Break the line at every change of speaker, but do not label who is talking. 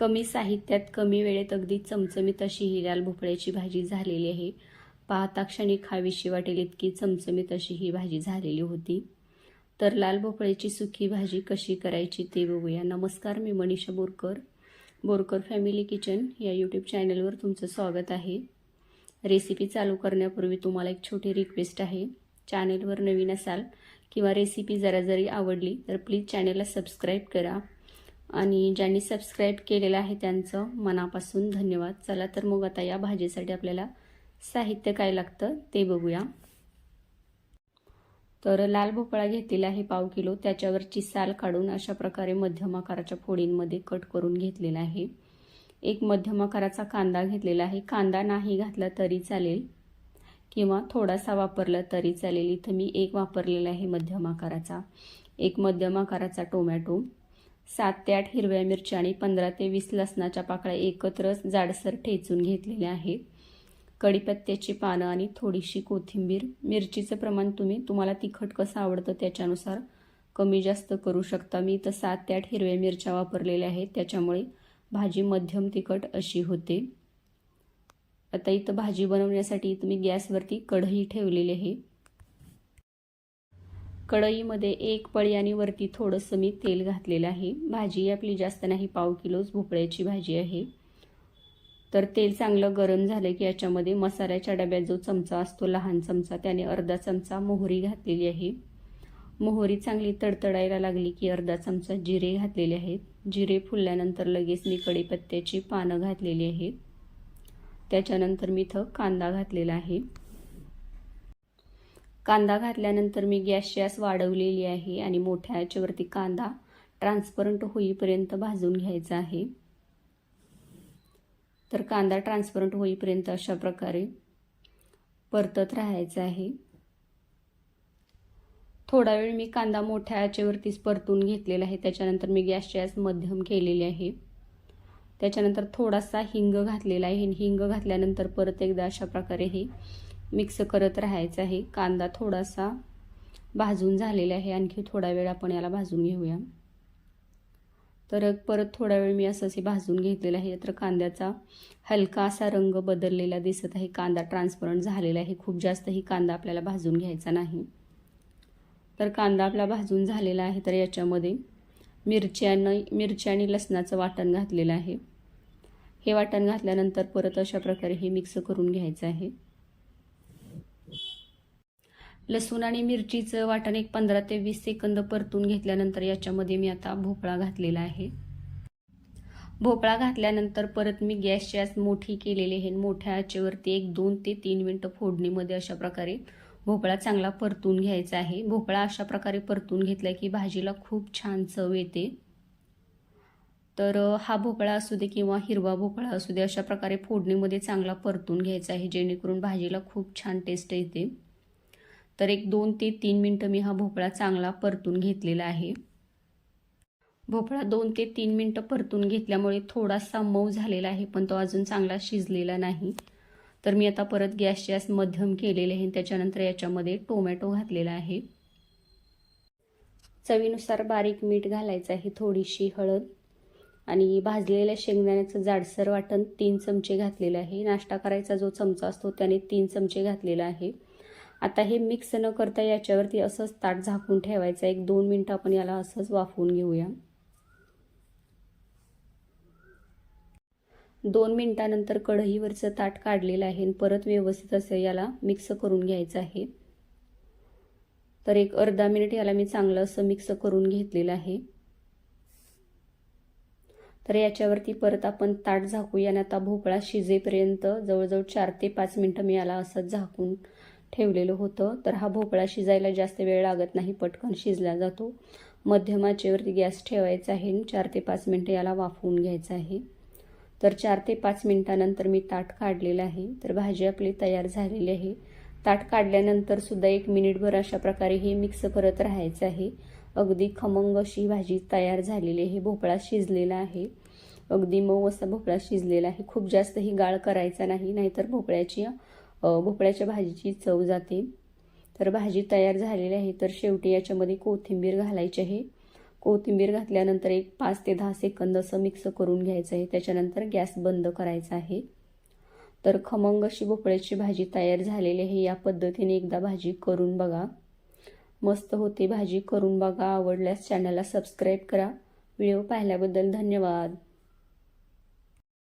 कमी साहित्यात कमी वेळेत अगदी चमचमीत अशी ही लाल भोपळ्याची भाजी झालेली आहे. पाहता क्षणी खावीशी वाटेल इतकी चमचमीत अशी ही भाजी झालेली होती. तर लाल भोपळ्याची सुकी भाजी कशी करायची ते बघूया. नमस्कार मी मनीषा बोरकर. बोरकर फॅमिली किचन या यूट्यूब चॅनलवर तुमचं स्वागत आहे. रेसिपी चालू करण्यापूर्वी तुम्हाला एक छोटी रिक्वेस्ट आहे. चॅनलवर नवीन असाल किंवा रेसिपी जरा जरी आवडली तर प्लीज चॅनलला सबस्क्राईब करा. आणि ज्यांनी सबस्क्राईब केलेलं आहे त्यांचं मनापासून धन्यवाद. चला तर मग आता या भाजीसाठी आपल्याला साहित्य काय लागतं ते बघूया. तर लाल भोपळा घेतलेला आहे पाव किलो. त्याच्यावरची साल काढून अशा प्रकारे मध्यम आकाराच्या फोडींमध्ये कट करून घेतलेला आहे. एक मध्यम आकाराचा कांदा घेतलेला आहे. कांदा नाही घातला तरी चालेल किंवा थोडासा वापरला तरी चालेल. इथं मी एक वापरलेला आहे मध्यम आकाराचा. एक मध्यम आकाराचा टोमॅटो. सात ते आठ हिरव्या मिरच्या आणि पंधरा ते वीस लसणाच्या पाकळ्या एकत्र जाडसर ठेचून घेतलेल्या आहेत. कढीपत्त्याची पानं आणि थोडीशी कोथिंबीर. मिरचीचं प्रमाण तुम्ही तुम्हाला तिखट कसं आवडतं त्याच्यानुसार कमी जास्त करू शकता. मी इथं सात ते आठ हिरव्या मिरच्या वापरलेल्या आहेत. त्याच्यामुळे भाजी मध्यम तिखट अशी होते. आता इथं भाजी बनवण्यासाठी तुम्ही गॅसवरती कढई ठेवलेली आहे. कढईमध्ये एक पळी आणि वरती थोडंसं मी तेल घातलेलं आहे. भाजी आपली जास्त नाही पाव किलोच भोपळ्याची भाजी आहे. तर तेल चांगलं गरम झालं की याच्यामध्ये मसाल्याच्या डब्यात जो चमचा असतो लहान चमचा त्याने अर्धा चमचा मोहरी घातलेली आहे. मोहरी चांगली तडतडायला लागली की अर्धा चमचा जिरे घातलेले आहेत. जिरे फुलल्यानंतर लगेच मी कढीपत्त्याची पानं घातलेली आहेत. त्याच्यानंतर मी इथं कांदा घातलेला आहे. कांदा घातल्यानंतर मी गॅसची आस वाढवलेली आहे आणि मोठ्या याच्यावरती कांदा ट्रान्सपरंट होईपर्यंत भाजून घ्यायचा आहे. तर कांदा ट्रान्सपरंट होईपर्यंत अशा प्रकारे परतत राहायचं आहे. थोडा वेळ मी कांदा मोठ्या आचेवरतीच परतून घेतलेला आहे. त्याच्यानंतर मी गॅसची आस मध्यम केलेली आहे. त्याच्यानंतर थोडासा हिंग घातलेला आहे. हिंग घातल्यानंतर परत एकदा अशा प्रकारे हे मिक्स करत राहायचं आहे. कांदा थोडासा भाजून झालेला आहे. आणखी थोडा वेळ आपण याला भाजून घेऊया. तर परत थोडा वेळ मी असं असे भाजून घेतलेलं आहे. तर कांद्याचा हलका असा रंग बदललेला दिसत आहे. कांदा ट्रान्सपरंट झालेला आहे. खूप जास्तही कांदा आपल्याला भाजून घ्यायचा नाही. तर कांदा आपला भाजून झालेला आहे. तर याच्यामध्ये मिरच्यानं मिरच्या आणि लसणाचं वाटण घातलेलं आहे. हे वाटण घातल्यानंतर परत अशा प्रकारे हे मिक्स करून घ्यायचं आहे. लसूण आणि मिरचीचं वाटण एक पंधरा ते वीस सेकंद परतून घेतल्यानंतर याच्यामध्ये मी आता भोपळा घातलेला आहे. भोपळा घातल्यानंतर परत मी गॅसची आज मोठी केलेली आहे. मोठ्या आचेवरती एक दोन ते तीन मिनटं फोडणीमध्ये अशा प्रकारे भोपळा चांगला परतून घ्यायचा आहे. भोपळा अशा प्रकारे परतून घेतला की भाजीला खूप छान चव येते. तर हा भोपळा असू दे किंवा हिरवा भोपळा असू दे अशा प्रकारे फोडणीमध्ये चांगला परतून घ्यायचा आहे जेणेकरून भाजीला खूप छान टेस्ट येते. तर एक दोन ते तीन मिनटं मी हा भोपळा चांगला परतून घेतलेला आहे. भोपळा दोन ते तीन मिनटं परतून घेतल्यामुळे थोडासा मऊ झालेला आहे पण तो अजून चांगला शिजलेला नाही. तर मी आता परत गॅस गॅस मध्यम केलेले आहे त्याच्यानंतर याच्यामध्ये टोमॅटो घातलेला आहे. चवीनुसार बारीक मीठ घालायचं आहे थोडीशी हळद आणि भाजलेल्या शेंगदाण्याचं जाडसर वाटण तीन चमचे घातलेलं आहे. नाश्ता करायचा जो चमचा असतो त्याने तीन चमचे घातलेला आहे. आता हे मिक्स न करता याच्यावरती असंच ताट झाकून ठेवायचं. एक दोन मिनटं आपण याला असंच वाफवून घेऊया. दोन मिनटानंतर कढईवरचं ताट काढलेलं आहे आणि परत व्यवस्थित असं याला मिक्स करून घ्यायचं आहे. तर एक अर्धा मिनिट याला मी चांगलं असं मिक्स करून घेतलेलं आहे. तर याच्यावरती परत आपण ताट झाकूया आणि आता भोपळा शिजेपर्यंत जवळजवळ चार ते पाच मिनटं मी याला असंच झाकून ठेवलेलं होतं. तर हा भोपळा शिजायला जास्त वेळ लागत नाही. पटकन शिजला जातो. मध्यम आचेवरती गॅस ठेवायचा आहे. चार ते पाच मिनटं याला वाफवून घ्यायचं आहे. तर चार ते पाच मिनटानंतर मी ताट काढलेलं आहे. तर भाजी आपली तयार झालेली आहे. ताट काढल्यानंतर सुद्धा एक मिनिटभर अशा प्रकारे हे मिक्स करत राहायचं आहे. अगदी खमंग अशी भाजी तयार झालेली आहे. भोपळा शिजलेला आहे. अगदी मऊ असा भोपळा शिजलेला आहे. खूप जास्तही गाळ करायचा नाही. नाहीतर भोपळ्याची भोपळ्याच्या भाजीची चव जाते. तर भाजी तयार झालेली आहे. तर शेवटी याच्यामध्ये कोथिंबीर घालायची आहे. कोथिंबीर घातल्यानंतर एक पाच ते दहा सेकंद असं मिक्स करून घ्यायचं आहे. त्याच्यानंतर गॅस बंद करायचा आहे. तर खमंग अशी भोपळ्याची भाजी तयार झालेली आहे. या पद्धतीने एकदा भाजी करून बघा. मस्त होते भाजी. करून बघा. आवडल्यास चॅनलला सबस्क्राईब करा. व्हिडिओ पाहिल्याबद्दल धन्यवाद.